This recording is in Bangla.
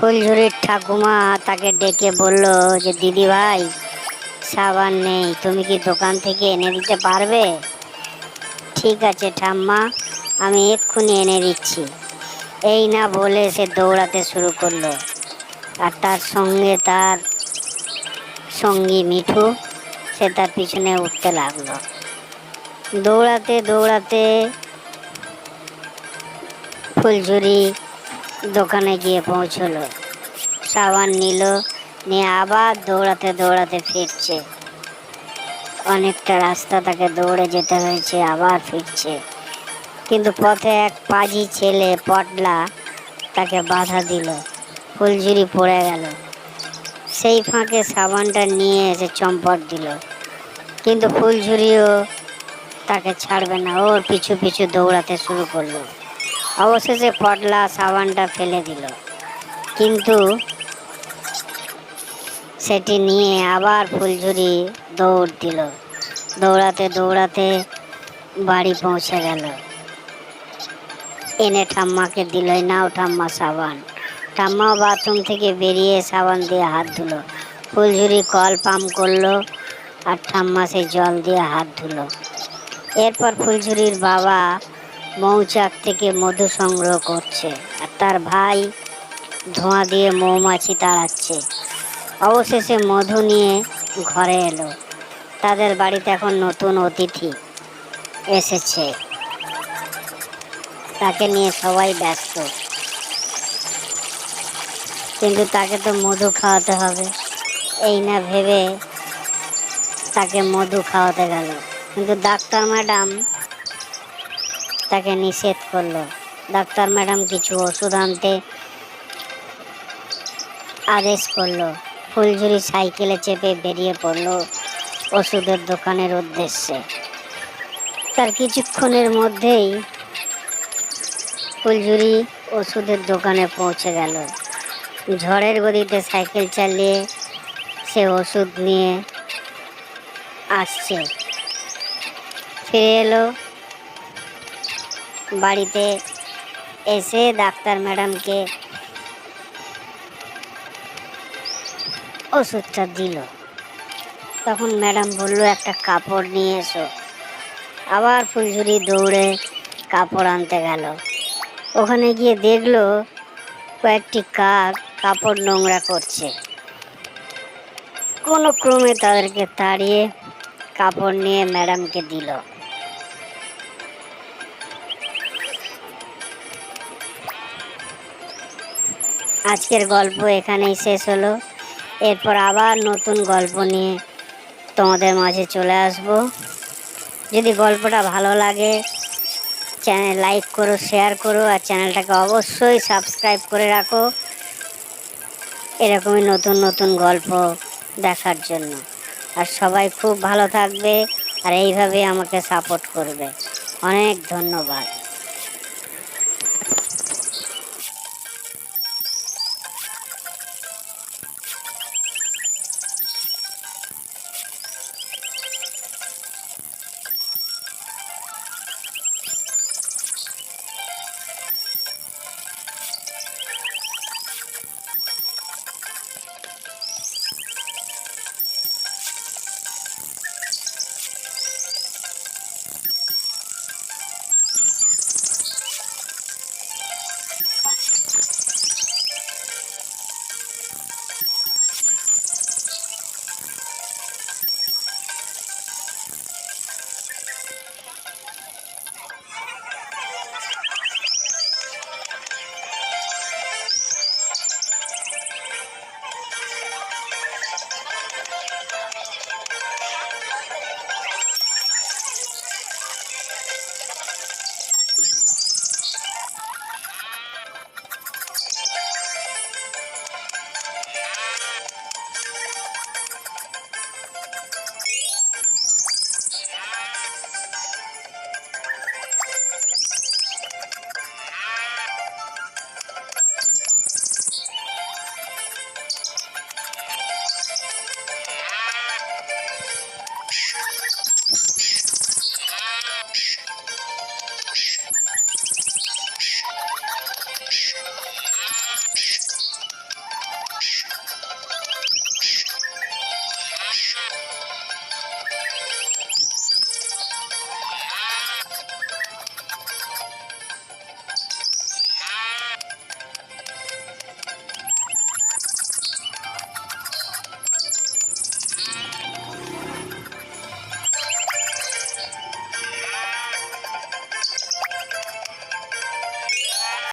ফুলঝুরির ঠাকুমা তাকে ডেকে বলল যে, দিদি ভাই, সাবান নেই, তুমি কি দোকান থেকে এনে দিতে পারবে? ঠিক আছে ঠাম্মা, আমি এক্ষুনি এনে দিচ্ছি। এই না বলে সে দৌড়াতে শুরু করল। আর তার সঙ্গে তার সঙ্গী মিঠু, সে তার পিছনে উঠতে লাগল। দৌড়াতে দৌড়াতে ফুলঝুরি দোকানে গিয়ে পৌঁছলো। সাবান নিল, নিয়ে আবার দৌড়াতে দৌড়াতে ফিরছে। অনেকটা রাস্তা তাকে দৌড়ে যেতে হয়েছে, আবার ফিরছে। কিন্তু পথে এক পাজি ছেলে পটলা তাকে বাধা দিল। ফুলঝুরি পড়ে গেল। সেই ফাঁকে সাবানটা নিয়ে এসে চম্পট দিল। কিন্তু ফুলঝুরিও তাকে ছাড়বে না ওর পিছু পিছু দৌড়াতে শুরু করল। অবশেষে পটলা, সাবানটা ফেলে দিল। কিন্তু সেটি নিয়ে আবার ফুলঝুরি দৌড় দিল। দৌড়াতে দৌড়াতে বাড়ি পৌঁছে গেল। এনে ঠাম্মাকে দিল নাও ঠাম্মা সাবান। ঠাম্মা বাথরুম থেকে বেরিয়ে সাবান দিয়ে হাত ধুলো। ফুলঝুরি কল পাম্প করল আর ঠাম্মা সেই জল দিয়ে হাত ধুলো। এরপর ফুলঝুরির বাবা মৌচাক থেকে মধু সংগ্রহ করছে আর তার ভাই ধোঁয়া দিয়ে মৌমাছি তাড়াচ্ছে। অবশেষে মধু নিয়ে ঘরে এলো। তাদের বাড়িতে এখন নতুন অতিথি এসেছে। তাকে নিয়ে সবাই ব্যস্ত। কিন্তু তাকে তো মধু খাওয়াতে হবে। এই না ভেবে তাকে মধু খাওয়াতে গেল। কিন্তু ডাক্তার ম্যাডাম তাকে নিষেধ করল। ডাক্তার ম্যাডাম কিছু ওষুধ আনতে আদেশ করল। ফুলঝুরি সাইকেলে চেপে বেরিয়ে পড়ল ওষুধের দোকানের উদ্দেশ্যে। তার কিছুক্ষণের মধ্যেই ফুলঝুরি ওষুধের দোকানে পৌঁছে গেল। ঝড়ের গদিতে সাইকেল চালিয়ে সে ওষুধ নিয়ে আসছে। ফিরে এলো বাড়িতে এসে ডাক্তার ম্যাডামকে ওষুধটা দিল। তখন ম্যাডাম বলল, একটা কাপড় নিয়ে এসো। আবার ফুলঝুরি দৌড়ে কাপড় আনতে গেল। ওখানে গিয়ে দেখল, কয়েকটি কাক কাপড় নোংরা করছে। কোনো ক্রমে তাদেরকে তাড়িয়ে কাপড় নিয়ে ম্যাডামকে দিল। আজকের গল্প এখানেই শেষ হলো। এরপর আবার নতুন গল্প নিয়ে তোমাদের মাঝে চলে আসব। যদি গল্পটা ভালো লাগে, চ্যানেল লাইক করো, শেয়ার করো, আর চ্যানেলটাকে অবশ্যই সাবস্ক্রাইব করে রাখো। এরকমই নতুন নতুন গল্প দেখার জন্য। আর সবাই খুব ভালো থাকবে আর এইভাবে আমাকে সাপোর্ট করবে। অনেক ধন্যবাদ।